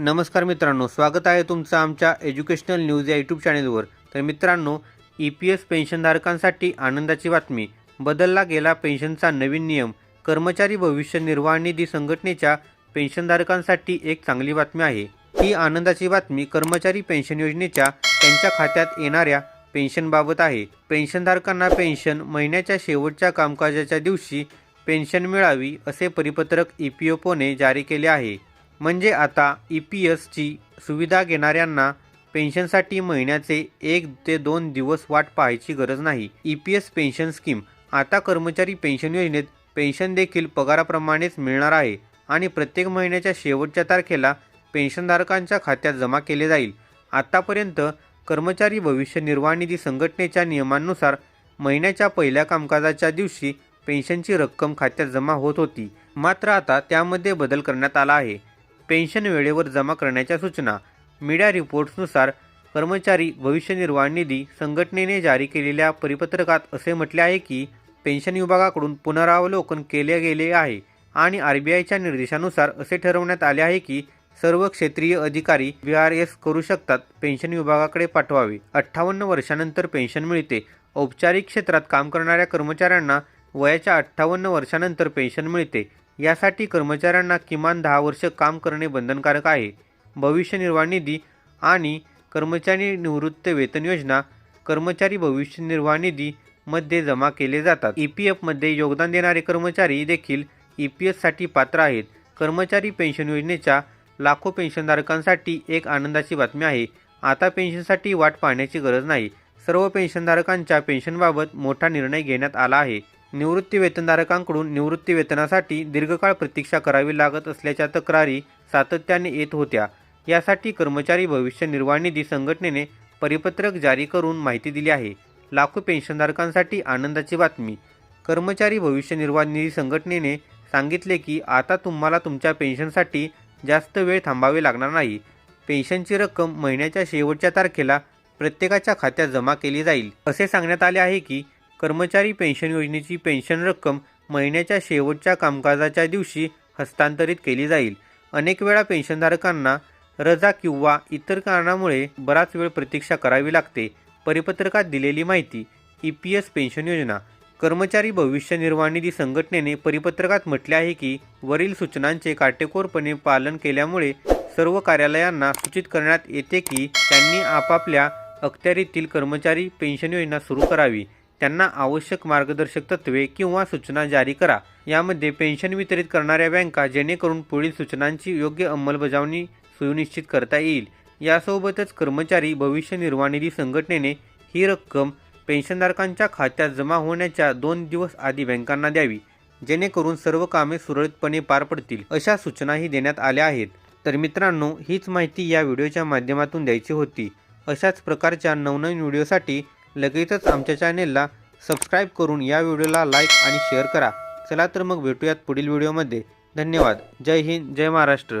नमस्कार मित्रांनो स्वागत आहे तुमचं आमच्या एज्युकेशनल न्यूज या यूट्यूब चॅनेलवर. तर मित्रांनो ई पी एस पेन्शनधारकांसाठी आनंदाची बातमी. बदलला गेला पेन्शनचा नवीन नियम. कर्मचारी भविष्य निर्वाह निधी संघटनेच्या पेन्शनधारकांसाठी एक चांगली बातमी आहे. ही आनंदाची बातमी कर्मचारी पेन्शन योजनेच्या त्यांच्या खात्यात येणाऱ्या पेन्शनबाबत आहे. पेन्शनधारकांना पेन्शन महिन्याच्या शेवटच्या कामकाजाच्या दिवशी पेन्शन मिळावी असे परिपत्रक ई पी एफ ओने जारी केले आहे. म्हणजे आता ई पी एसची सुविधा घेणाऱ्यांना पेन्शनसाठी महिन्याचे एक ते दोन दिवस वाट पाहायची गरज नाही. E P S pension scheme. आता कर्मचारी पेन्शन योजनेत पेन्शन देखील पगाराप्रमाणेच मिळणार आहे आणि प्रत्येक महिन्याच्या शेवटच्या तारखेला पेन्शनधारकांच्या खात्यात जमा केले जाईल. आतापर्यंत कर्मचारी भविष्य निर्वाह निधी संघटनेच्या नियमांनुसार महिन्याच्या पहिल्या कामकाजाच्या दिवशी पेन्शनची रक्कम खात्यात जमा होत होती. मात्र आता त्यामध्ये बदल करण्यात आला आहे. पेन्शन वेळेवर जमा करण्याच्या सूचना. मीडिया रिपोर्ट्सनुसार कर्मचारी भविष्य निर्वाह निधी संघटनेने जारी केलेल्या परिपत्रकात असे म्हटले आहे की पेन्शन विभागाकडून पुनरावलोकन केले गेले आहे आणि आर बी आयच्या निर्देशानुसार असे ठरवण्यात आले आहे की सर्व क्षेत्रीय अधिकारी व्ही आर एस करू शकतात पेन्शन विभागाकडे पाठवावे. अठ्ठावन्न वर्षानंतर पेन्शन मिळते. औपचारिक क्षेत्रात काम करणाऱ्या कर्मचाऱ्यांना वयाच्या अठ्ठावन्न वर्षानंतर पेन्शन मिळते. यासाठी कर्मचाऱ्यांना किमान दहा वर्ष काम करणे बंधनकारक आहे. भविष्य निर्वाह निधी आणि कर्मचारी निवृत्त वेतन योजना कर्मचारी भविष्य निर्वाह निधीमध्ये जमा केले जातात. ई पी एफमध्ये योगदान देणारे कर्मचारी देखील ई पी एससाठी पात्र आहेत. कर्मचारी पेन्शन योजनेच्या लाखो पेन्शनधारकांसाठी एक आनंदाची बातमी आहे. आता पेन्शनसाठी वाट पाहण्याची गरज नाही. सर्व पेन्शनधारकांच्या पेन्शनबाबत मोठा निर्णय घेण्यात आला आहे. निवृत्ती वेतनधारकांकडून निवृत्ती वेतनासाठी दीर्घकाळ प्रतीक्षा करावी लागत असल्याच्या तक्रारी सातत्याने येत होत्या. यासाठी कर्मचारी भविष्य निर्वाह निधी संघटनेने परिपत्रक जारी करून माहिती दिली आहे. लाखो पेन्शनधारकांसाठी आनंदाची बातमी. कर्मचारी भविष्य निर्वाह निधी संघटनेने सांगितले की आता तुम्हाला तुमच्या पेन्शनसाठी जास्त वेळ थांबावे लागणार नाही. पेन्शनची रक्कम महिन्याच्या शेवटच्या तारखेला प्रत्येकाच्या खात्यात जमा केली जाईल. असे सांगण्यात आले आहे की कर्मचारी पेन्शन योजनेची पेन्शन रक्कम महिन्याच्या शेवटच्या कामकाजाच्या दिवशी हस्तांतरित केली जाईल. अनेक वेळा पेन्शनधारकांना रजा किंवा इतर कारणामुळे बराच वेळ प्रतीक्षा करावी लागते. परिपत्रकात दिलेली माहिती ई पी एस पेन्शन योजना. कर्मचारी भविष्य निर्वाह निधी संघटनेने परिपत्रकात म्हटले आहे की वरील सूचनांचे काटेकोरपणे पालन केल्यामुळे सर्व कार्यालयांना सूचित करण्यात येते की त्यांनी आपापल्या अखत्यारीतील कर्मचारी पेन्शन योजना सुरू करावी. त्यांना आवश्यक मार्गदर्शक तत्त्वे किंवा सूचना जारी करा. यामध्ये पेन्शन वितरित करणाऱ्या बँका जेणेकरून पुढील सूचनांची योग्य अंमलबजावणी सुनिश्चित करता येईल. यासोबतच कर्मचारी भविष्य निर्वाह निधी संघटनेने ही रक्कम पेन्शनधारकांच्या खात्यात जमा होण्याच्या दोन दिवस आधी बँकांना द्यावी जेणेकरून सर्व कामे सुरळीतपणे पार पडतील अशा सूचनाही देण्यात आल्या आहेत. तर मित्रांनो हीच माहिती या व्हिडिओच्या माध्यमातून द्यायची होती. अशाच प्रकारच्या नवनवीन व्हिडिओसाठी लगेचच आमच्या चॅनेलला सबस्क्राईब करून या व्हिडिओला लाईक आणि शेअर करा. चला तर मग भेटूयात पुढील व्हिडिओमध्ये. धन्यवाद. जय हिंद जय महाराष्ट्र.